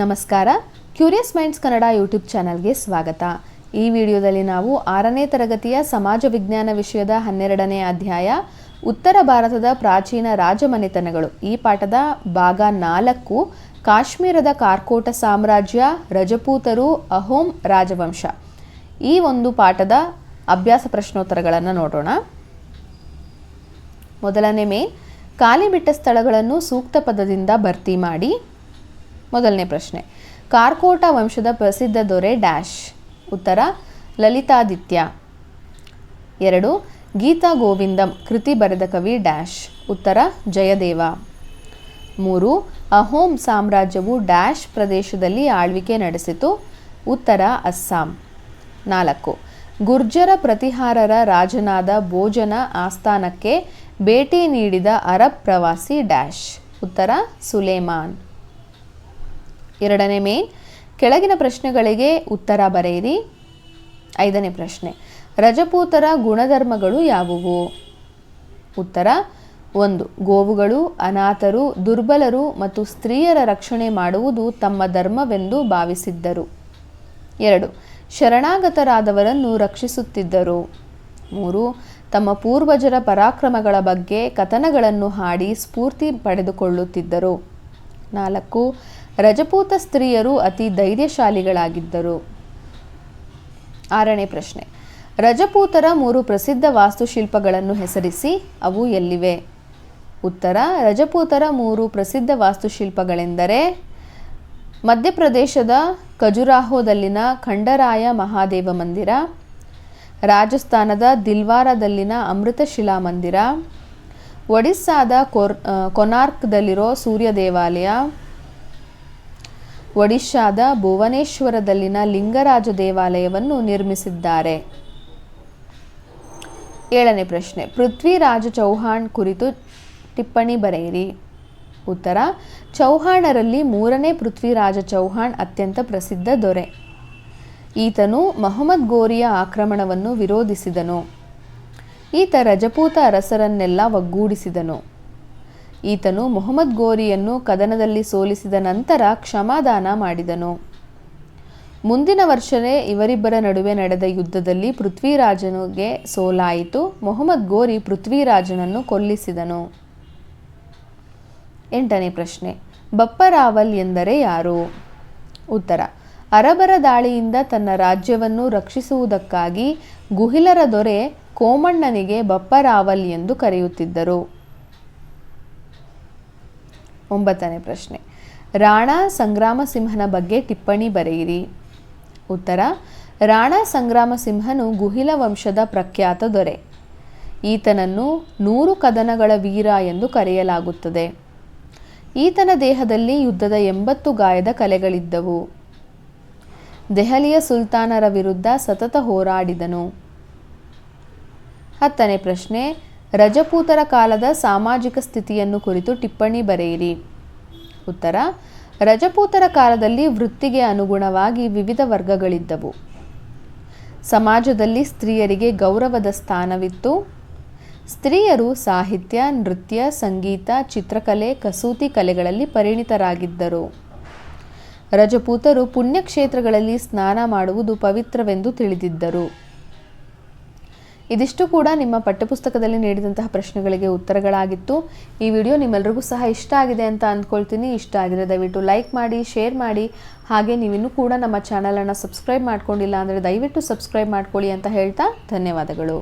ನಮಸ್ಕಾರ. Curious minds Kannada YouTube ಚಾನಲ್ಗೆ ಸ್ವಾಗತ. ಈ ವಿಡಿಯೋದಲ್ಲಿ ನಾವು ಆರನೇ ತರಗತಿಯ ಸಮಾಜ ವಿಜ್ಞಾನ ವಿಷಯದ ಹನ್ನೆರಡನೇ ಅಧ್ಯಾಯ, ಉತ್ತರ ಭಾರತದ ಪ್ರಾಚೀನ ರಾಜಮನೆತನಗಳು. ಈ ಪಾಠದ ಭಾಗ ನಾಲ್ಕು, ಕಾಶ್ಮೀರದ ಕಾರ್ಕೋಟ ಸಾಮ್ರಾಜ್ಯ, ರಜಪೂತರು, ಅಹೋಮ್ ರಾಜವಂಶ. ಈ ಒಂದು ಪಾಠದ ಅಭ್ಯಾಸ ಪ್ರಶ್ನೋತ್ತರಗಳನ್ನು ನೋಡೋಣ. ಮೊದಲನೇ ಮೇ, ಖಾಲಿ ಬಿಟ್ಟ ಸ್ಥಳಗಳನ್ನು ಸೂಕ್ತ ಪದದಿಂದ ಭರ್ತಿ ಮಾಡಿ. ಮೊದಲನೇ ಪ್ರಶ್ನೆ. ಕಾರ್ಕೋಟ ವಂಶದ ಪ್ರಸಿದ್ಧ ದೊರೆ ಡ್ಯಾಶ್. ಉತ್ತರ, ಲಲಿತಾದಿತ್ಯ. ಎರಡು, ಗೀತಾ ಗೋವಿಂದಂ ಕೃತಿ ಬರೆದ ಕವಿ ಡ್ಯಾಶ್. ಉತ್ತರ, ಜಯದೇವ. ಮೂರು ಅಹೋಮ್ ಸಾಮ್ರಾಜ್ಯವು ಡ್ಯಾಶ್ ಪ್ರದೇಶದಲ್ಲಿ ಆಳ್ವಿಕೆ ನಡೆಸಿತು. ಉತ್ತರ, ಅಸ್ಸಾಂ. ನಾಲ್ಕು, ಗುರ್ಜರ ಪ್ರತಿಹಾರರ ರಾಜನಾದ ಭೋಜನ ಆಸ್ಥಾನಕ್ಕೆ ಭೇಟಿ ನೀಡಿದ ಅರಬ್ ಪ್ರವಾಸಿ ಡ್ಯಾಶ್. ಉತ್ತರ, ಸುಲೇಮಾನ್. ಎರಡನೇ ಮೇನ್ ಕೆಳಗಿನ ಪ್ರಶ್ನೆಗಳಿಗೆ ಉತ್ತರ ಬರೆಯಿರಿ. ಐದನೇ ಪ್ರಶ್ನೆ. ರಜಪೂತರ ಗುಣಧರ್ಮಗಳು ಯಾವುವು? ಉತ್ತರ, ಒಂದು, ಗೋವುಗಳು, ಅನಾಥರು, ದುರ್ಬಲರು ಮತ್ತು ಸ್ತ್ರೀಯರ ರಕ್ಷಣೆ ಮಾಡುವುದು ತಮ್ಮ ಧರ್ಮವೆಂದು ಭಾವಿಸಿದ್ದರು. ಎರಡು, ಶರಣಾಗತರಾದವರನ್ನು ರಕ್ಷಿಸುತ್ತಿದ್ದರು. ಮೂರು, ತಮ್ಮ ಪೂರ್ವಜರ ಪರಾಕ್ರಮಗಳ ಬಗ್ಗೆ ಕಥನಗಳನ್ನು ಹಾಡಿ ಸ್ಫೂರ್ತಿ ಪಡೆದುಕೊಳ್ಳುತ್ತಿದ್ದರು. ನಾಲ್ಕು ರಜಪೂತ ಸ್ತ್ರೀಯರು ಅತಿ ಧೈರ್ಯಶಾಲಿಗಳಾಗಿದ್ದರು. ಆರನೇ ಪ್ರಶ್ನೆ. ರಜಪೂತರ ಮೂರು ಪ್ರಸಿದ್ಧ ವಾಸ್ತುಶಿಲ್ಪಗಳನ್ನು ಹೆಸರಿಸಿ ಅವು ಎಲ್ಲಿವೆ? ಉತ್ತರ, ರಜಪೂತರ ಮೂರು ಪ್ರಸಿದ್ಧ ವಾಸ್ತುಶಿಲ್ಪಗಳೆಂದರೆ ಮಧ್ಯಪ್ರದೇಶದ ಖಜುರಾಹೋದಲ್ಲಿನ ಖಂಡರಾಯ ಮಹಾದೇವ ಮಂದಿರ, ರಾಜಸ್ಥಾನದ ದಿಲ್ವಾರದಲ್ಲಿನ ಅಮೃತಶಿಲಾ ಮಂದಿರ, ಒಡಿಸ್ಸಾದ ಕೊರ್ ಕೊನಾರ್ಕ್ದಲ್ಲಿರೋ ಸೂರ್ಯ ದೇವಾಲಯ ಒಡಿಶಾದ ಭುವನೇಶ್ವರದಲ್ಲಿನ ಲಿಂಗರಾಜ ದೇವಾಲಯವನ್ನು ನಿರ್ಮಿಸಿದ್ದಾರೆ. ಏಳನೇ ಪ್ರಶ್ನೆ, ಪೃಥ್ವಿರಾಜ ಚೌಹಾಣ್ ಕುರಿತು ಟಿಪ್ಪಣಿ ಬರೆಯಿರಿ. ಉತ್ತರ, ಚೌಹಾಣರಲ್ಲಿ ಮೂರನೇ ಪೃಥ್ವಿರಾಜ ಚೌಹಾಣ್ ಅತ್ಯಂತ ಪ್ರಸಿದ್ಧ ದೊರೆ. ಈತನು ಮೊಹಮ್ಮದ್ ಗೋರಿಯ ಆಕ್ರಮಣವನ್ನು ವಿರೋಧಿಸಿದನು. ಈತ ರಜಪೂತ ಅರಸರನ್ನೆಲ್ಲ ಒಗ್ಗೂಡಿಸಿದನು. ಈತನು ಮೊಹಮ್ಮದ್ ಗೋರಿಯನ್ನು ಕದನದಲ್ಲಿ ಸೋಲಿಸಿದ ನಂತರ ಕ್ಷಮಾದಾನ ಮಾಡಿದನು. ಮುಂದಿನ ವರ್ಷವೇ ಇವರಿಬ್ಬರ ನಡುವೆ ನಡೆದ ಯುದ್ಧದಲ್ಲಿ ಪೃಥ್ವಿರಾಜನಿಗೆ ಸೋಲಾಯಿತು. ಮೊಹಮ್ಮದ್ ಗೋರಿ ಪೃಥ್ವಿರಾಜನನ್ನು ಕೊಲ್ಲಿಸಿದನು. ಎಂಟನೇ ಪ್ರಶ್ನೆ, ಬಪ್ಪರಾವಲ್ ಎಂದರೆ ಯಾರು? ಉತ್ತರ, ಅರಬರ ದಾಳಿಯಿಂದ ತನ್ನ ರಾಜ್ಯವನ್ನು ರಕ್ಷಿಸುವುದಕ್ಕಾಗಿ ಗುಹಿಲರ ದೊರೆ ಕೋಮಣ್ಣನಿಗೆ ಬಪ್ಪರಾವಲ್ ಎಂದು ಕರೆಯುತ್ತಿದ್ದರು. ಒಂಬತ್ತನೇ ಪ್ರಶ್ನೆ. ರಾಣಾ ಸಂಗ್ರಾಮ ಸಿಂಹನ ಬಗ್ಗೆ ಟಿಪ್ಪಣಿ ಬರೆಯಿರಿ. ಉತ್ತರ, ರಾಣಾ ಸಂಗ್ರಾಮ ಸಿಂಹನು ಗುಹಿಲ ವಂಶದ ಪ್ರಖ್ಯಾತ ದೊರೆ. ಈತನನ್ನು ನೂರು ಕದನಗಳ ವೀರ ಎಂದು ಕರೆಯಲಾಗುತ್ತದೆ. ಈತನ ದೇಹದಲ್ಲಿ ಯುದ್ಧದ ಎಂಬತ್ತು ಗಾಯದ ಕಲೆಗಳಿದ್ದವು. ದೆಹಲಿಯ ಸುಲ್ತಾನರ ವಿರುದ್ಧ ಸತತ ಹೋರಾಡಿದನು. ಹತ್ತನೇ ಪ್ರಶ್ನೆ ರಜಪೂತರ ಕಾಲದ ಸಾಮಾಜಿಕ ಸ್ಥಿತಿಯನ್ನು ಕುರಿತು ಟಿಪ್ಪಣಿ ಬರೆಯಿರಿ. ಉತ್ತರ, ರಜಪೂತರ ಕಾಲದಲ್ಲಿ ವೃತ್ತಿಗೆ ಅನುಗುಣವಾಗಿ ವಿವಿಧ ವರ್ಗಗಳಿದ್ದವು. ಸಮಾಜದಲ್ಲಿ ಸ್ತ್ರೀಯರಿಗೆ ಗೌರವದ ಸ್ಥಾನವಿತ್ತು. ಸ್ತ್ರೀಯರು ಸಾಹಿತ್ಯ, ನೃತ್ಯ, ಸಂಗೀತ, ಚಿತ್ರಕಲೆ, ಕಸೂತಿ ಕಲೆಗಳಲ್ಲಿ ಪರಿಣಿತರಾಗಿದ್ದರು. ರಜಪೂತರು ಪುಣ್ಯಕ್ಷೇತ್ರಗಳಲ್ಲಿ ಸ್ನಾನ ಮಾಡುವುದು ಪವಿತ್ರವೆಂದು ತಿಳಿದಿದ್ದರು. ಇದಿಷ್ಟು ಕೂಡ ನಿಮ್ಮ ಪಠ್ಯಪುಸ್ತಕದಲ್ಲಿ ನೀಡಿದಂತಹ ಪ್ರಶ್ನೆಗಳಿಗೆ ಉತ್ತರಗಳಾಗಿತ್ತು. ಈ ವಿಡಿಯೋ ನಿಮ್ಮೆಲ್ರಿಗೂ ಸಹ ಇಷ್ಟ ಆಗಿದೆ ಅಂತ ಅಂದ್ಕೊಳ್ತೀನಿ. ಇಷ್ಟ ಆಗಿದೆ ದಯವಿಟ್ಟು ಲೈಕ್ ಮಾಡಿ, ಶೇರ್ ಮಾಡಿ. ಹಾಗೆ ನೀವಿನ್ನೂ ಕೂಡ ನಮ್ಮ ಚಾನಲನ್ನು ಸಬ್ಸ್ಕ್ರೈಬ್ ಮಾಡ್ಕೊಂಡಿಲ್ಲ ಅಂದರೆ ದಯವಿಟ್ಟು ಸಬ್ಸ್ಕ್ರೈಬ್ ಮಾಡ್ಕೊಳ್ಳಿ ಅಂತ ಹೇಳ್ತಾ ಧನ್ಯವಾದಗಳು.